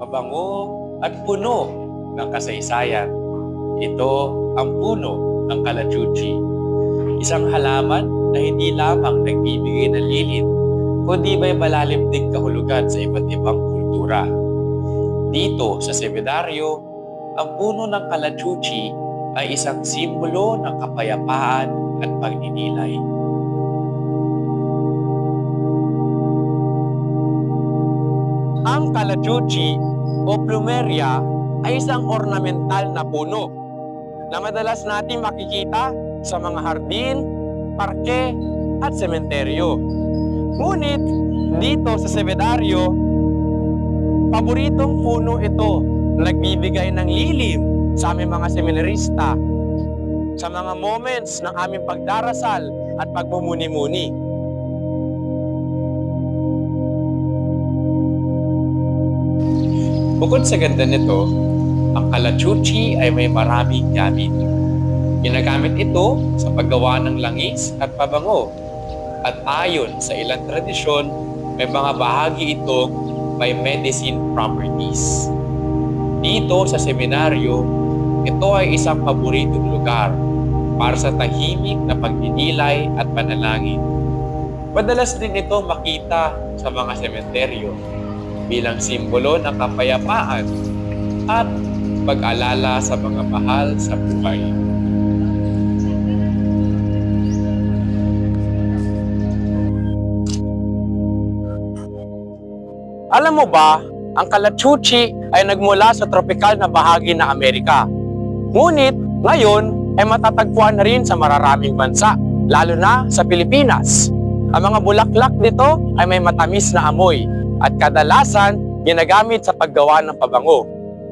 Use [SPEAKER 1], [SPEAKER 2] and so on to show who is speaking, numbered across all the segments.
[SPEAKER 1] mabango at puno ng kasaysayan. Ito ang puno ng Kalachuchi. Isang halaman na hindi lamang nagbibigay ng lilim, kundi may malalim ding kahulugan sa iba't ibang kultura. Dito sa seminaryo, ang puno ng Kalachuchi ay isang simbolo ng kapayapaan at pagninilay. Ang Kalachuchi o Plumeria ay isang ornamental na puno na madalas natin makikita sa mga hardin, parke at sementeryo. Ngunit dito sa semenaryo, paboritong puno ito na nagbibigay ng lilim sa aming mga seminarista sa mga moments ng aming pagdarasal at pagmumuni-muni. Bukod sa ganda nito, ang kalachuchi ay may maraming gamit. Ginagamit ito sa paggawa ng langis at pabango. At ayon sa ilang tradisyon, may mga bahagi ito may medicine properties. Dito sa seminaryo, ito ay isang paboritong lugar para sa tahimik na pagdinilay at panalangin. Madalas din ito makita sa mga sementeryo bilang simbolo ng kapayapaan at pag-alala sa mga mahal sa buhay. Alam mo ba, ang Kalachuchi ay nagmula sa tropikal na bahagi ng Amerika. Ngunit, ngayon ay matatagpuan na rin sa mararaming bansa, lalo na sa Pilipinas. Ang mga bulaklak nito ay may matamis na amoy at kadalasan ginagamit sa paggawa ng pabango.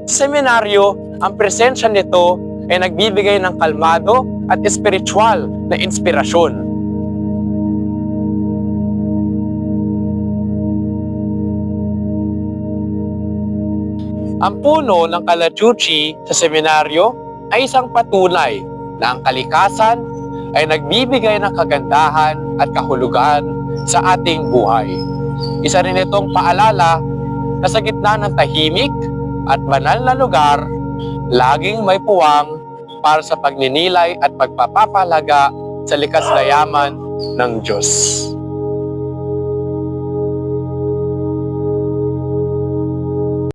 [SPEAKER 1] Sa seminaryo, ang presensya nito ay nagbibigay ng kalmado at espiritual na inspirasyon. Ang puno ng Kalachuchi sa seminaryo ay isang patunay na ang kalikasan ay nagbibigay ng kagandahan at kahulugan sa ating buhay. Isa rin itong paalala na sa gitna ng tahimik at banal na lugar, laging may puwang para sa pagninilay at pagpapapalaga sa likas na yaman ng Diyos.